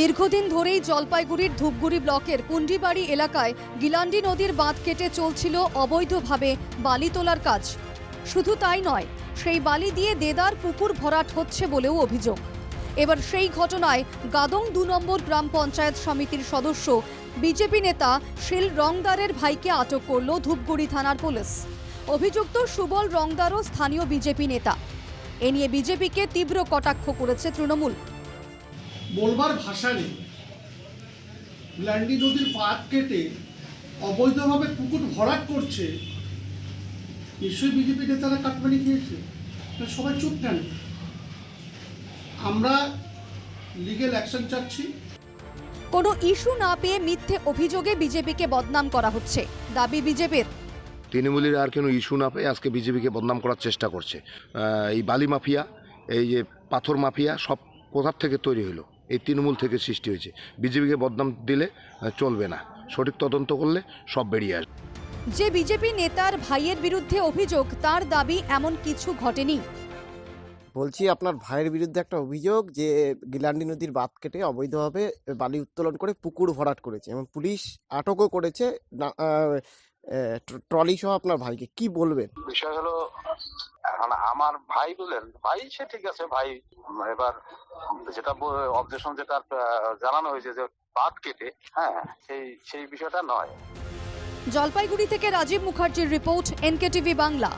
দীর্ঘদিন ধরেই জলপাইগুড়ির ধূপগুড়ি ব্লকের পুন্ডিবাড়ি এলাকায় গিলান্ডি নদীর বাঁধ কেটে চলছিল অবৈধভাবে বালি তোলার কাজ। শুধু তাই নয়, সেই বালি দিয়ে দেদার পুকুর ভরাট হচ্ছে বলেও অভিযোগ। এবার সেই ঘটনায় গাদং দু নম্বর গ্রাম পঞ্চায়েত সমিতির সদস্য, বিজেপি নেতা শিল রংদারের ভাইকে আটক করল ধূপগুড়ি থানার পুলিশ। অভিযুক্ত সুবল রংদারও স্থানীয় বিজেপি নেতা। এ নিয়ে বিজেপিকে তীব্র কটাক্ষ করেছে তৃণমূল। বলবার ভাষা নেই। ল্যান্ডি নদীর পাত কেটে অবৈধভাবে পুকুর ভরাট করছে। নিশ্চয়ই বিজেপি নেতারা কাটমানি খেয়েছে। সবাই চুপ কেন? আমরা লিগেল অ্যাকশন চাচ্ছি। কোনো ইস্যু না পেয়ে মিথ্যে অভিযোগে বিজেপিকে বদনাম করা হচ্ছে। দাবি বিজেপির। তৃণমূলের আর কোনো ইস্যু না পেয়ে আজকে বিজেপিকে বদনাম করার চেষ্টা করছে। এই বালি মাফিয়া এই যে পাথর মাফিয়া সব কোথার থেকে তৈরি হলো? এই তৃণমূল থেকে সৃষ্টি হয়েছে। বিজেপিকে বদনাম দিলে চলবে না। সঠিক তদন্ত করলে সব বেরিয়ে আসবে। যে বিজেপি নেতার ভাইয়ের বিরুদ্ধে অভিযোগ তার দাবি এমন কিছু ঘটেনি। বলছি আপনার ভাইয়ের বিরুদ্ধে একটা অভিযোগ যে গিলান্ডি নদীর বাঁধ কেটে অবৈধভাবে বালি উত্তোলন করে পুকুর ভরাট করেছে এবং পুলিশ আটকও করেছে। ট্রলি সহ আপনার ভাইকে। কি বলবেন? বিষয় হলো এখন আমার ভাই বলেন, ভাই সে ঠিক আছে, ভাই, এবার যেটা অবজেশন যেটা জানানো হয়েছে যে বাদ কেটে হ্যাঁ সেই সেই বিষয়টা নয়। জলপাইগুড়ি থেকে রাজীব মুখার্জির রিপোর্ট, এনকেটিভি বাংলা।